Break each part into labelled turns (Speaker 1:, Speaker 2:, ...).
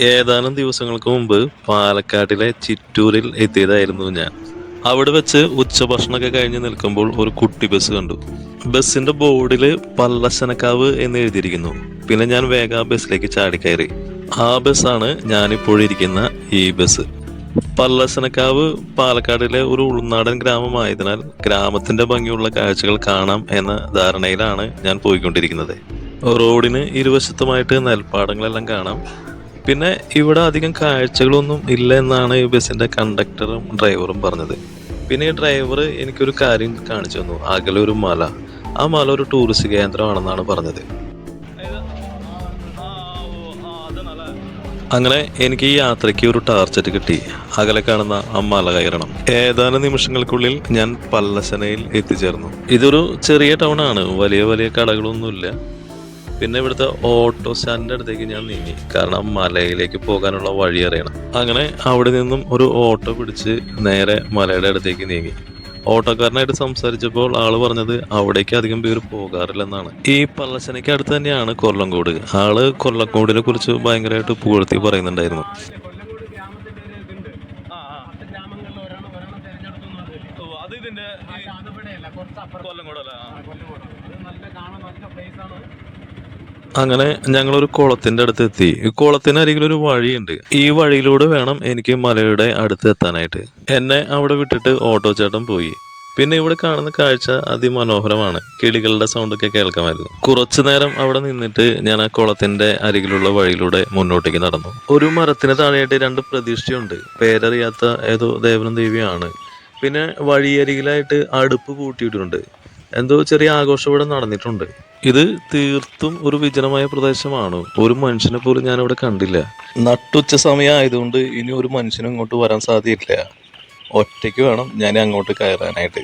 Speaker 1: ഏതാനും ദിവസങ്ങൾക്ക് മുമ്പ് പാലക്കാട്ടിലെ ചിറ്റൂരിൽ എത്തിയതായിരുന്നു ഞാൻ. അവിടെ വെച്ച് ഉച്ചഭക്ഷണമൊക്കെ കഴിഞ്ഞ് നിൽക്കുമ്പോൾ ഒരു കുട്ടി ബസ് കണ്ടു. ബസ്സിന്റെ ബോർഡിൽ പല്ലശനക്കാവ് എന്ന് എഴുതിയിരിക്കുന്നു. പിന്നെ ഞാൻ വേഗം ബസ്സിലേക്ക് ചാടിക്കയറി. ആ ബസ്സാണ് ഞാനിപ്പോഴിരിക്കുന്ന ഈ ബസ്. പല്ലശനക്കാവ് പാലക്കാടിലെ ഒരു ഉൾനാടൻ ഗ്രാമമായതിനാൽ ഗ്രാമത്തിന്റെ ഭംഗിയുള്ള കാഴ്ചകൾ കാണാം എന്ന ധാരണയിലാണ് ഞാൻ പോയിക്കൊണ്ടിരിക്കുന്നത്. റോഡിന് ഇരുവശത്തുമായിട്ട് നെൽപ്പാടങ്ങളെല്ലാം കാണാം. പിന്നെ ഇവിടെ അധികം കാഴ്ചകളൊന്നും ഇല്ല എന്നാണ് ഈ ബസ്സിന്റെ കണ്ടക്ടറും ഡ്രൈവറും പറഞ്ഞത്. പിന്നെ ഈ ഡ്രൈവർ എനിക്കൊരു കാര്യം കാണിച്ചു തന്നു. അകലെ ഒരു മല. ആ മല ഒരു ടൂറിസ്റ്റ് കേന്ദ്രമാണെന്നാണ് പറഞ്ഞത്. അങ്ങനെ എനിക്ക് ഈ യാത്രയ്ക്ക് ഒരു ടാർച്ചറ്റ് കിട്ടി. അകലെ കാണുന്ന ആ മല കയറണം. ഏതാനും നിമിഷങ്ങൾക്കുള്ളിൽ ഞാൻ പല്ലശനയിൽ എത്തിച്ചേർന്നു. ഇതൊരു ചെറിയ ടൗൺ ആണ്. വലിയ വലിയ കടകളൊന്നുമില്ല. പിന്നെ ഇവിടുത്തെ ഓട്ടോ സ്റ്റാൻഡിന്റെ അടുത്തേക്ക് ഞാൻ നീങ്ങി. കാരണം മലയിലേക്ക് പോകാനുള്ള വഴി അറിയണം. അങ്ങനെ അവിടെ നിന്നും ഒരു ഓട്ടോ പിടിച്ച് നേരെ മലയുടെ അടുത്തേക്ക് നീങ്ങി. ഓട്ടോക്കാരനായിട്ട് സംസാരിച്ചപ്പോൾ ആൾ പറഞ്ഞത് അവിടേക്ക് അധികം പേര് പോകാറില്ലെന്നാണ്. ഈ പള്ളശനയ്ക്ക് അടുത്ത് തന്നെയാണ് കൊല്ലങ്കോട് ആൾ കൊല്ലംകോടിനെ കുറിച്ച് ഭയങ്കരമായിട്ട് പുകഴ്ത്തി പറയുന്നുണ്ടായിരുന്നു.
Speaker 2: അത് ഇതിന്റെ കൊല്ലംകോടല്ലേ
Speaker 1: അങ്ങനെ ഞങ്ങളൊരു കുളത്തിന്റെ അടുത്ത് എത്തി. കുളത്തിന് അരികിൽ ഒരു വഴിയുണ്ട്. ഈ വഴിയിലൂടെ വേണം എനിക്ക് മലയുടെ അടുത്ത് എത്താനായിട്ട്. എന്നെ അവിടെ വിട്ടിട്ട് ഓട്ടോ ചേട്ടൻ പോയി. പിന്നെ ഇവിടെ കാണുന്ന കാഴ്ച അതിമനോഹരമാണ്. കിളികളുടെ സൗണ്ടൊക്കെ കേൾക്കാമായിരുന്നു. കുറച്ചു നേരം അവിടെ നിന്നിട്ട് ഞാൻ ആ കുളത്തിന്റെ അരികിലുള്ള വഴിയിലൂടെ മുന്നോട്ടേക്ക് നടന്നു. ഒരു മരത്തിന് താഴെയായിട്ട് രണ്ട് പ്രതീക്ഷയുണ്ട് പേരറിയാത്ത ഏതോ ദേവനും ദേവിയാണ് പിന്നെ വഴിയരികിലായിട്ട് അടുപ്പ് കൂട്ടിയിട്ടുണ്ട്. എന്തോ ചെറിയ ആഘോഷം ഇവിടെ നടന്നിട്ടുണ്ട്. ഇത് തീർത്തും ഒരു വിജനമായ പ്രദേശമാണ്. ഒരു മനുഷ്യനെ പോലും ഞാൻ ഇവിടെ കണ്ടില്ല. നട്ടുച്ച സമയം ആയതുകൊണ്ട് ഇനി ഒരു മനുഷ്യനും ഇങ്ങോട്ട് വരാൻ സാധ്യതയില്ല. ഒറ്റയ്ക്ക് വേണം ഞാൻ അങ്ങോട്ട് കയറാനായിട്ട്.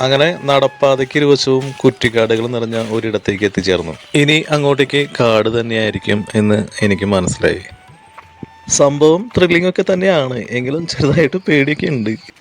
Speaker 1: അങ്ങനെ നടപ്പാതയ്ക്ക് ഇരുവശവും കുറ്റിക്കാടുകൾ നിറഞ്ഞ ഒരിടത്തേക്ക് എത്തിച്ചേർന്നു. ഇനി അങ്ങോട്ടേക്ക് കാട് തന്നെയായിരിക്കും എന്ന് എനിക്ക് മനസ്സിലായി. സംഭവം ത്രില്ലിംഗ് ഒക്കെ തന്നെയാണ്. എങ്കിലും ചെറുതായിട്ട് പേടിയൊക്കെ ഉണ്ട്.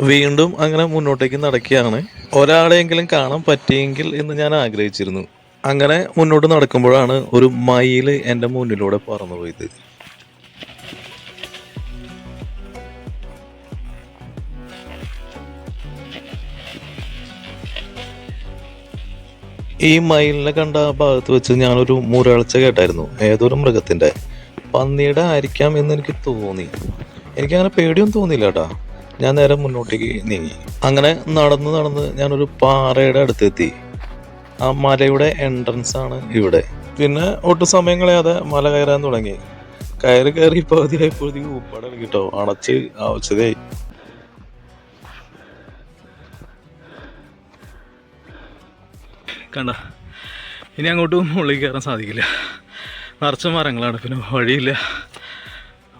Speaker 1: വീണ്ടും അങ്ങനെ മുന്നോട്ടേക്ക് നടക്കുകയാണ്. ഒരാളെയെങ്കിലും കാണാൻ പറ്റിയെങ്കിൽ എന്ന് ഞാൻ ആഗ്രഹിച്ചിരുന്നു. അങ്ങനെ മുന്നോട്ട് നടക്കുമ്പോഴാണ് ഒരു മയിൽ എന്റെ മുന്നിലൂടെ പറന്നുപോയത് ഈ മയിലിനെ കണ്ട ആ ഭാഗത്ത് വെച്ച് ഞാനൊരു മുരൾച്ച കേട്ടായിരുന്നു. ഏതൊരു മൃഗത്തിന്റെ? പന്നിയുടെ ആയിരിക്കാം എന്ന് എനിക്ക് തോന്നി. എനിക്കങ്ങനെ പേടിയൊന്നും തോന്നിയില്ല കേട്ടാ ഞാൻ നേരെ മുന്നോട്ടേക്ക് നീങ്ങി. അങ്ങനെ നടന്ന് നടന്ന് ഞാനൊരു പാറയുടെ അടുത്തെത്തി. ആ മലയുടെ എൻട്രൻസ് ആണ് ഇവിടെ. പിന്നെ ഒട്ടും സമയം കളയാതെ മല കയറാൻ തുടങ്ങി. കയറി കയറി പകുതിയായപ്പോഴത്തേക്ക് ഉപ്പാടെ കിട്ടോ അടച്ച് ആവശ്യതയായി.
Speaker 2: കണ്ട? ഇനി അങ്ങോട്ടും മുകളിൽ കയറാൻ സാധിക്കില്ല. നിറച്ച മരങ്ങളാണ് പിന്നെ വഴിയില്ല.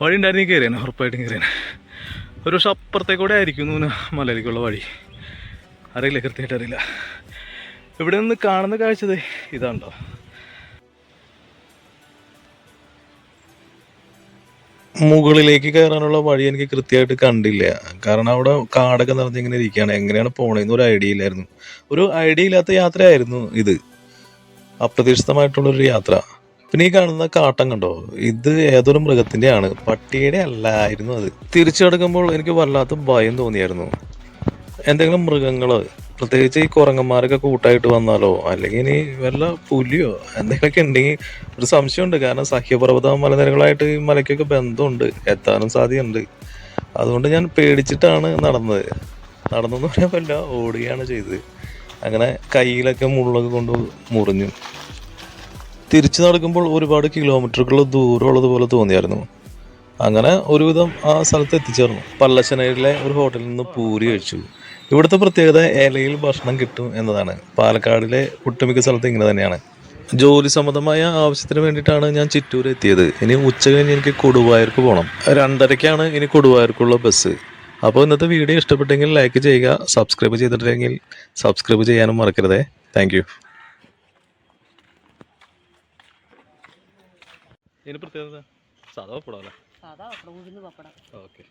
Speaker 2: വഴി ഉണ്ടായിരുന്നെങ്കിൽ കയറിയാണ് ഉറപ്പായിട്ടും കയറിയാണ് ഒരു പക്ഷെ അപ്പുറത്തേക്കൂടെ ആയിരിക്കും മലയിലേക്കുള്ള വഴി. അറിയില്ല കൃത്യമായിട്ട് അറിയില്ല. ഇവിടെ നിന്ന് കാണുന്ന കാഴ്ചത് ഇതാണ്ടോ?
Speaker 1: മുകളിലേക്ക് കയറാനുള്ള വഴി എനിക്ക് കൃത്യമായിട്ട് കണ്ടില്ല. കാരണം അവിടെ കാടൊക്കെ നിറഞ്ഞിങ്ങനെ ഇരിക്കുകയാണ്. എങ്ങനെയാണ് പോണേന്ന് ഒരു ഐഡിയ ഇല്ലായിരുന്നു. ഒരു ഐഡിയ ഇല്ലാത്ത യാത്രയായിരുന്നു ഇത്. അപ്രതീക്ഷിതമായിട്ടുള്ളൊരു യാത്ര. പിന്നെ ഈ കാണുന്ന കാട്ടം കണ്ടോ? ഇത് ഏതൊരു മൃഗത്തിന്റെയാണ്. പട്ടിയുടെ അല്ലായിരുന്നു അത്. തിരിച്ചു കിടക്കുമ്പോൾ എനിക്ക് വല്ലാത്ത ഭയം തോന്നിയായിരുന്നു. എന്തെങ്കിലും മൃഗങ്ങൾ പ്രത്യേകിച്ച് ഈ കുരങ്ങന്മാരൊക്കെ കൂട്ടായിട്ട് വന്നാലോ അല്ലെങ്കിൽ ഇനി വല്ല പുലിയോ എന്തെങ്കിലുമൊക്കെ ഉണ്ടെങ്കിൽ ഒരു സംശയമുണ്ട്. കാരണം സഹ്യപർവത മലനിരകളായിട്ട് ഈ മലയ്ക്കൊക്കെ ബന്ധമുണ്ട്. എത്താനും സാധ്യതയുണ്ട്. അതുകൊണ്ട് ഞാൻ പേടിച്ചിട്ടാണ് നടന്നത്. നടന്നെന്ന് പറയാൻ പറ്റില്ല ഓടുകയാണ് ചെയ്തത്. അങ്ങനെ കയ്യിലൊക്കെ മുള്ളൊക്കെ കൊണ്ട് മുറിഞ്ഞു. തിരിച്ചു നടക്കുമ്പോൾ ഒരുപാട് കിലോമീറ്ററുകൾ ദൂരമുള്ളതുപോലെ തോന്നിയായിരുന്നു. അങ്ങനെ ഒരുവിധം ആ സ്ഥലത്ത് എത്തിച്ചേർന്നു. പല്ലശ്ശനയിലെ ഒരു ഹോട്ടലിൽ നിന്ന് പൂരി കഴിച്ചു. ഇവിടുത്തെ പ്രത്യേകത ഏലയിൽ ഭക്ഷണം കിട്ടും എന്നതാണ്. പാലക്കാടിലെ ഒട്ടുമിക്ക സ്ഥലത്ത് ഇങ്ങനെ തന്നെയാണ്. ജോലി സംബന്ധമായ ആവശ്യത്തിന് വേണ്ടിയിട്ടാണ് ഞാൻ ചിറ്റൂർ എത്തിയത്. ഇനി ഉച്ച കഴിഞ്ഞ് എനിക്ക് കൊടുവായൂർക്ക് പോകണം രണ്ടരയ്ക്കാണ് ഇനി കൊടുവായൂർക്കുള്ള ബസ്. അപ്പോൾ ഇന്നത്തെ വീഡിയോ ഇഷ്ടപ്പെട്ടെങ്കിൽ ലൈക്ക് ചെയ്യുക സബ്സ്ക്രൈബ് ചെയ്തിട്ടില്ലെങ്കിൽ സബ്സ്ക്രൈബ് ചെയ്യാനും മറക്കരുതേ. താങ്ക്
Speaker 2: ഇതിന് പ്രത്യേകത? സാധാ പപ്പടം അല്ലേ?
Speaker 3: സാധാ പപ്പടം ഉഴുന്ന് പപ്പടം.
Speaker 2: ഓക്കെ.